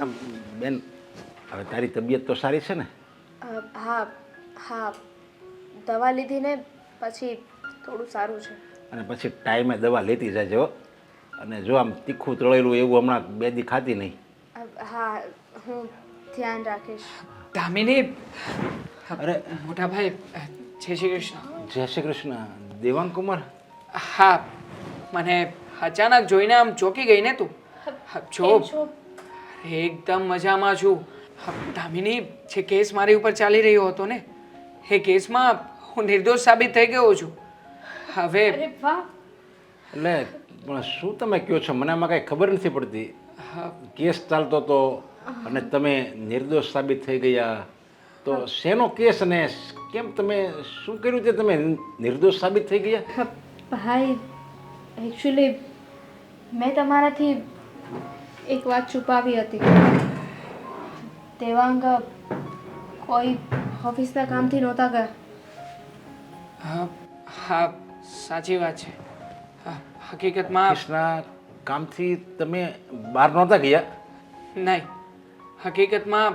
આમ, બેન હવે તારી તબિયત તો સારી છે ને? અ, હા હા. દવા લીધી ને પછી થોડું સારું છે. અને પછી ટાઈમે દવા લેતી જજો હો. અને જો આમ તીખું તળેલું એવું હમણાં બે દી ખાતી નહીં. અ, હા હું ધ્યાન રાખીશ. દામિની? અરે. મોટા ભાઈ જય શ્રી કૃષ્ણ. જય શ્રી કૃષ્ણ. દેવાંગ કુમાર? હા મને અચાનક જોઈને આમ ચોંકી ગઈ ને તું. જો. કેમ છો? એકદમ મજામાં છું. દામિની જે કેસ મારી ઉપર ચાલી રહ્યો હતો ને એ કેસમાં હું નિર્દોષ સાબિત થઈ ગયો છું. હવે અરે એટલે પણ શું તમે કહો છો? મને આમાં કાંઈ ખબર નથી પડતી. હા, કેસ ચાલતો હતો અને તમે નિર્દોષ સાબિત થઈ ગયા. તો શેનો કેસ અને કેમ તમે શું કર્યું તે તમે નિર્દોષ સાબિત થઈ ગયા? ભાઈ એકચ્યુઅલી મેં તમારાથી એક વાત છુપાવી હતી. દેવાંગ કોઈ ઓફિસના કામથી નહોતા ગયા? હા હા સાચી વાત છે. હા, હકીકતમાં કૃષ્ણા કામથી તમે બહાર નહોતા ગયા? નહીં. હકીકતમાં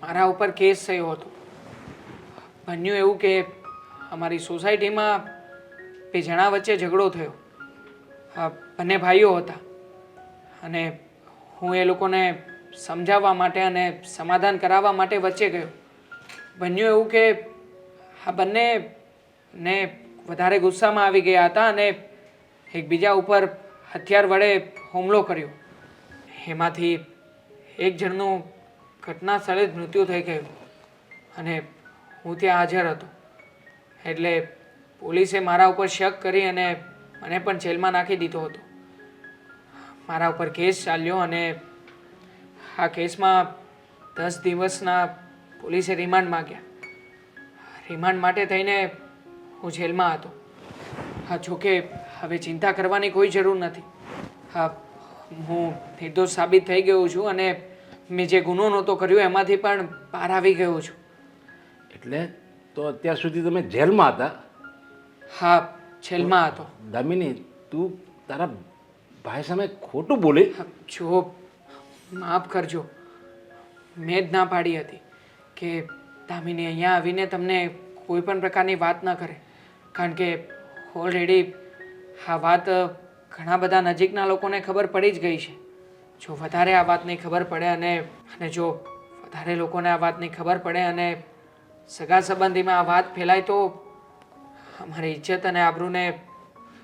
મારા ઉપર કેસ થયો હતો. બન્યું એવું કે અમારી સોસાયટીમાં બે જણા વચ્ચે ઝઘડો થયો. આ બંને ભાઈઓ હતા. અને હું એ લોકોને સમજાવવા માટે અને સમાધાન કરાવવા માટે વચ્ચે ગયો. બન્યું એવું કે આ બંને ને વધારે ગુસ્સામાં આવી ગયા હતા અને એકબીજા ઉપર હથિયાર વડે હુમલો કર્યો. એમાંથી એક જણનું ઘટના સ્થળે જ મૃત્યુ થઈ ગયું અને હું ત્યાં હાજર હતો. એટલે પોલીસે મારા ઉપર શક કરી અને મને પણ જેલમાં નાખી દીધો હતો. મારા ઉપર કેસ ચાલ્યો અને આ કેસમાં દસ દિવસના પોલીસે રિમાન્ડ માંગ્યા. રિમાન્ડ માટે થઈને હું જેલમાં હતો. હા જોકે હવે ચિંતા કરવાની કોઈ જરૂર નથી. હા હું નિર્દોષ સાબિત થઈ ગયો છું અને મેં જે ગુનો નહોતો કર્યો એમાંથી પણ બહાર આવી ગયો છું. એટલે તો અત્યાર સુધી તમે જેલમાં હતા? હા જેલમાં હતો. દામિની તું તારા ભાઈ સામે ખોટું બોલી? જો, માફ કરજો. મેં જ ના પાડી હતી કે દામિની અહીંયા આવીને તમને કોઈ પણ પ્રકારની વાત ન કરે. કારણ કે ઓલરેડી આ વાત ઘણા બધા નજીકના લોકોને ખબર પડી જ ગઈ છે. જો વધારે આ વાતની ખબર પડે અને અને જો વધારે લોકોને આ વાતની ખબર પડે અને સગા સંબંધીમાં આ વાત ફેલાય તો અમારી ઇજ્જત અને આબરૂને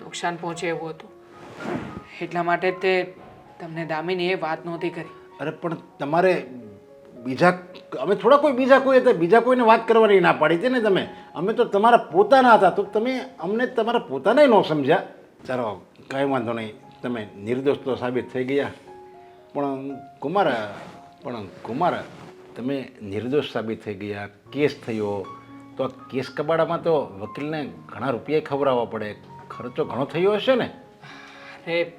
નુકસાન પહોંચે એવું હતું. એટલા માટે તે તમને દામિનીએ વાત નહોતી કરી. અરે પણ તમારે બીજા અમે થોડા કોઈ બીજા કોઈ હતા બીજા કોઈને વાત કરવાની ના પાડી હતી ને તમે? અમે તો તમારા પોતાના હતા તો તમે અમને તમારા પોતાને ન સમજ્યા? ચાલો કાંઈ વાંધો નહીં તમે નિર્દોષ તો સાબિત થઈ ગયા. પણ કુમાર પણ કુમાર તમે નિર્દોષ સાબિત થઈ ગયા કેસ થયો. તો આ કેસ કબાડામાં તો વકીલને ઘણા રૂપિયા ખવડાવવા પડે ખર્ચો ઘણો થયો હશે ને? અરે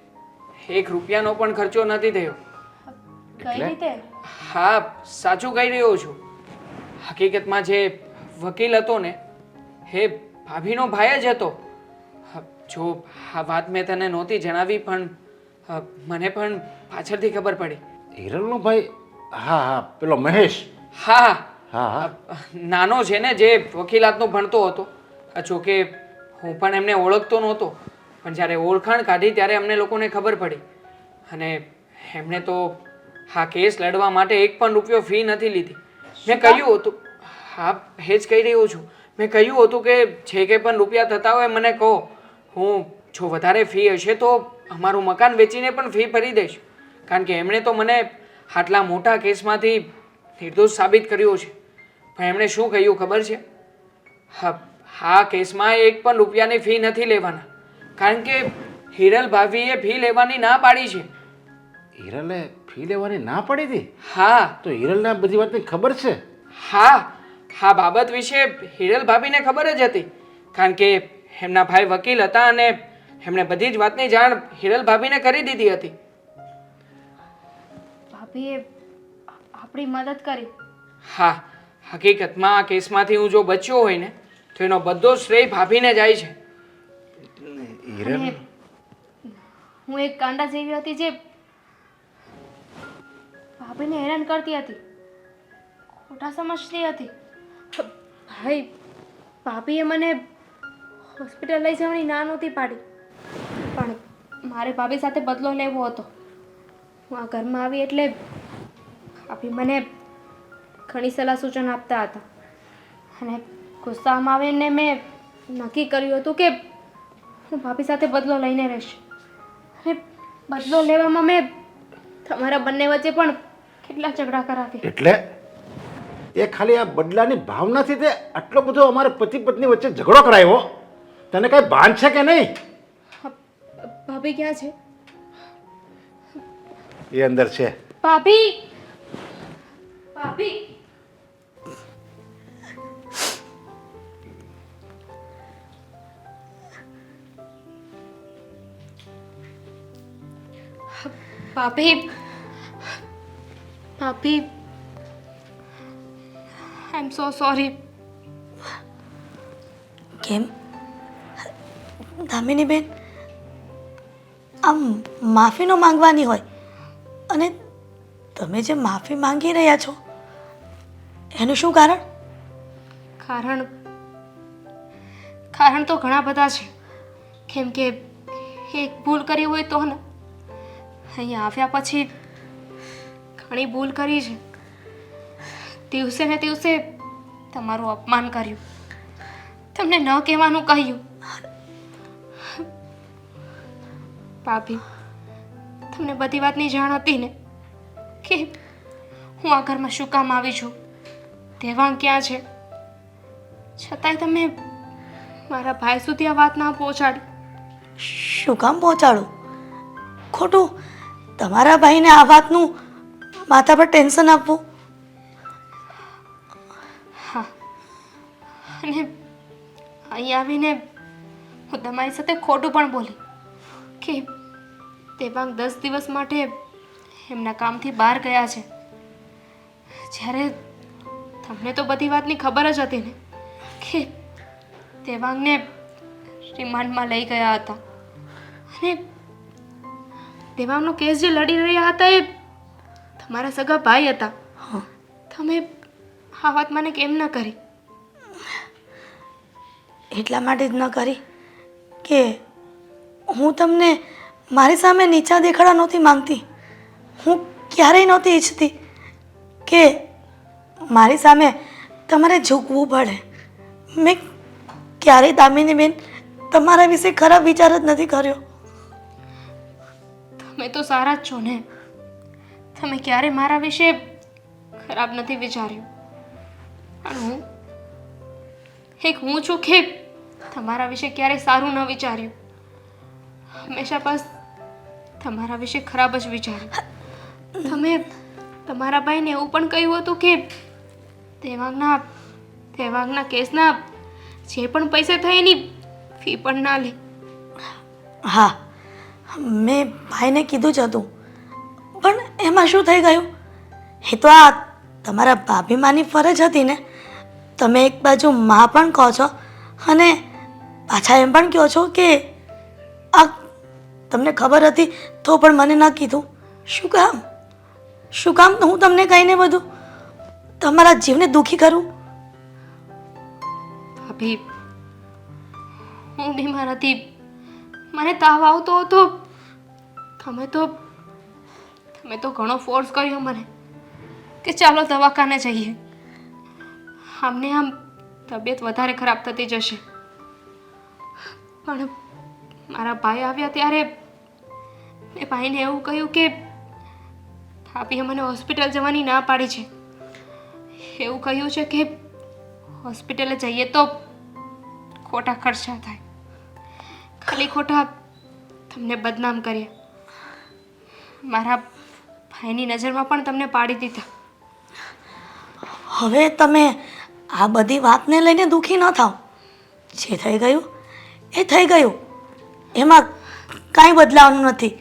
એક રૂપિયાનો પણ ખર્ચો નથી થયો. કઈ રીતે? હા સાચું કહી રહ્યો છું. હકીકતમાં જે વકીલ હતો ને એ ભાભીનો ભાઈ જ હતો. જો આ વાત મેં તને નહોતી જણાવી પણ મને પણ પાછળથી ખબર પડી. હિરલનો ભાઈ? હા હા પેલો મહેશ. હા હા. હા નાનો છે ને જે વકીલાતનું ભણતો હતો. જોકે હું પણ એમને ઓળખતો નહોતો. પણ જ્યારે ઓળખાણ કાઢી ત્યારે અમને લોકોને ખબર પડી. અને એમણે તો હા કેસ લડવા માટે એક પણ રૂપિયો ફી નથી લીધી. મેં કહ્યું હતું હા એ જ કહી રહ્યો છું. મેં કહ્યું હતું કે જે કંઈ પણ રૂપિયા થતા હોય મને કહો. હું જો વધારે ફી હશે તો અમારું મકાન વેચીને પણ ફી ભરી દઈશ. કારણ કે એમણે તો મને આટલા મોટા કેસમાંથી નિર્દોષ સાબિત કર્યો છે. પણ એમણે શું કહ્યું ખબર છે? હા હા કેસમાં એક પણ રૂપિયાની ફી નથી લેવાના. કારણ કે હિરલ ભાભીએ ફી લેવાની ના પાડી છે. હિરલે ફી લેવાની ના પાડી હતી? હા. તો હિરલને આ બધી વાતની ખબર છે? હા. હા બાબત વિશે હિરલ ભાભીને ખબર જ હતી. કારણ કે એમના ભાઈ વકીલ હતા અને એમણે બધી જ વાતની જાણ હિરલ ભાભીને કરી દીધી હતી. ભાભીએ આપણી મદદ કરી. હા. હકીકતમાં આ કેસમાંથી હું જો બચ્યો હોય ને તો એનો બધો શ્રેય ભાભીને જાય છે. હિરલ? અને હું એક કાંડા જેવી હતી જે ભાભીને હેરાન કરતી હતી. ખોટા સમજતી હતી. ભાઈ ભાભીએ મને હોસ્પિટલ લઈ જવાની ના નહોતી પાડી. પણ મારે ભાભી સાથે બદલો લેવો હતો. હું આ ઘરમાં આવી એટલે ભાભી મને ઘણી સલાહ સૂચન આપતા હતા. અને ગુસ્સામાં આવીને મેં નક્કી કર્યું હતું કે હું ભાભી સાથે બદલો લઈને રહીશ. અને બદલો લેવામાં મેં તમારા બંને વચ્ચે પણ કેટલા ઝઘડા કરાવી એટલે? એ ખાલી આ બદલાની ભાવનાથી તે આટલો બધો અમારા પતિ પત્ની વચ્ચે ઝઘડો કરાયો? તને કઈ ભાન છે કે નહીં? ભાભી ક્યાં છે? એ અંદર છે. ભાભી! ભાભી! ભાભી ભાભી આઈ એમ સો સોરી કેમ? દામિની બેન આમ માફી ન માંગવાની હોય અને તમે જે માફી માંગી રહ્યા છો એનું શું કારણ? કારણ કારણ તો ઘણા બધા છે. કેમ કે એક ભૂલ કરી હોય તો ને? અહીંયા આવ્યા પછી ઘણી ભૂલ કરી છે. દિવસે ને દિવસે તમારું અપમાન કર્યું. તમને ન કહેવાનું કહ્યું. ભાભી, તમને બધી વાતની જાણ હતી ને કે હું આ ઘરમાં શું કામ આવી છું? દેવાંગ ક્યાં છે? છતાંય તમે મારા ભાઈ સુધી આ વાત ના પહોંચાડી. શું કામ પહોંચાડું? ખોટું તમારા ભાઈને આ વાતનું માથા પર ટેન્શન આપવું? હા. અને અહીં આવીને હું તમારી સાથે ખોટું પણ બોલી કે દેવાંગ દસ દિવસ માટે એમના કામથી બહાર ગયા છે. જ્યારે તમને તો બધી વાતની ખબર જ હતી ને કે દેવાંગને રિમાન્ડમાં લઈ ગયા હતા. અને દેવાંગનો કેસ જે લડી રહ્યા હતા એ તમારા સગા ભાઈ હતા. તમે આ વાત મને કેમ ન કરી? એટલા માટે જ ન કરી કે હું તમને મારી સામે નીચા દેખાડા નહોતી માંગતી. હું ક્યારેય નહોતી ઈચ્છતી કે મારી સામે તમારે ઝૂકવું પડે. મેં ક્યારેય દામિની બેન તમારા વિશે ખરાબ વિચાર જ નથી કર્યો. તમે તો સારા જ છો ને. તમે ક્યારે મારા વિશે ખરાબ નથી વિચાર્યું. પણ હું એક હું છું કે તમારા વિશે ક્યારે સારું ન વિચાર્યું. હંમેશા બસ તમારા વિશે ખરાબ જ વિચાર્યું. તમે તમારા ભાઈને એવું પણ કહ્યું હતું કે દેવાંગના દેવાંગના કેસના જે પણ પૈસા થાય એની ફી પણ ના લે. હા. મેં ભાઈને કીધું જ હતું. પણ એમાં શું થઈ ગયું? એ તો આ તમારા ભાભીમાની ફરજ હતી ને. તમે એક બાજુ મા પણ કહો છો અને પાછા એમ પણ કહો છો કે આ તમને ખબર હતી તો પણ મને ન કીધું. શું કામ? શું કામ હું તમને કહીને બધું? તમારા જીવને દુઃખી કરું? ભાભી, હું બીમાર હતી. મને તાવ આવતો હતો. તમે તો તમે તો ઘણો ફોર્સ કર્યો મને કે ચાલો દવાખાને જઈએ. આમને આમ તબિયત વધારે ખરાબ થતી જશે. પણ મારા ભાઈ આવ્યા ત્યારે મેં ભાઈને એવું કહ્યું કે ભાભીએ મને હોસ્પિટલ જવાની ના પાડી છે. એવું કહ્યું છે કે હોસ્પિટલે જઈએ તો ખોટા ખર્ચા થાય. ખાલી ખોટા તમને બદનામ કર્યા મારા ભાઈની નજરમાં પણ તમને પાડી દીધા. હવે તમે આ બધી વાતને લઈને દુઃખી ન થાઓ જે થઈ ગયું એ થઈ ગયું. એમાં કાંઈ બદલાવાનું નથી.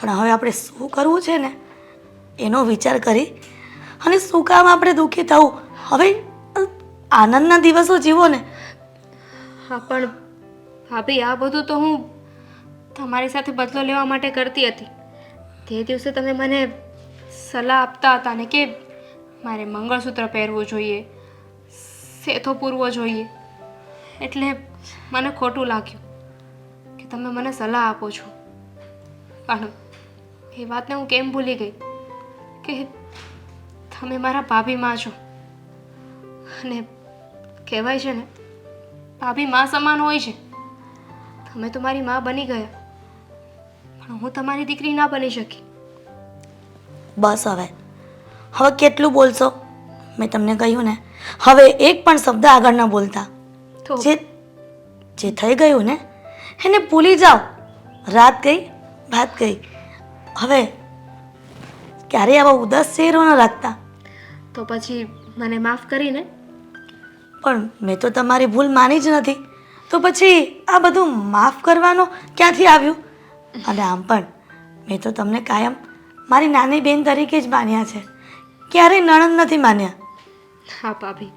પણ હવે આપણે શું કરવું છે ને? એનો વિચાર કરી અને શું કામ આપણે દુઃખી થવું? હવે આનંદના દિવસો જીવો ને. હા પણ ભાભી આ બધું તો હું તમારી સાથે બદલો લેવા માટે કરતી હતી. તે દિવસે તમે મને સલાહ આપતા હતા ને કે મારે મંગળસૂત્ર પહેરવું જોઈએ સેથો પૂરવો જોઈએ. એટલે મને ખોટું લાગ્યું કે તમે મને સલાહ આપો છો. પણ એ વાતને હું કેમ ભૂલી ગઈ? કે તમે મારા ભાભીમાં છો. અને કહેવાય છે ને, ભાભી માં સમાન હોય છે. તમે તો મારી માં બની ગયા. પણ હું તમારી દીકરી ના બની શકી. બસ હવે. હવે કેટલું બોલશો? મેં તમને કહ્યું ને હવે એક પણ શબ્દ આગળ ન બોલતા. જે જે થઈ ગયું ને એને ભૂલી જાઓ. રાત ગઈ ભાત ગઈ. હવે ક્યારેય આવા ઉદાસ ચહેરો ન રાખતા? તો પછી મને માફ કરીને? પણ મેં તો તમારી ભૂલ માની જ નથી. તો પછી આ બધું માફ કરવાનો ક્યાંથી આવ્યું? અને આમ પણ, મેં તો તમને કાયમ મારી નાની બેન તરીકે જ માન્યા છે. ક્યારેય નણંદ નથી માન્યા. હા, ભાભી.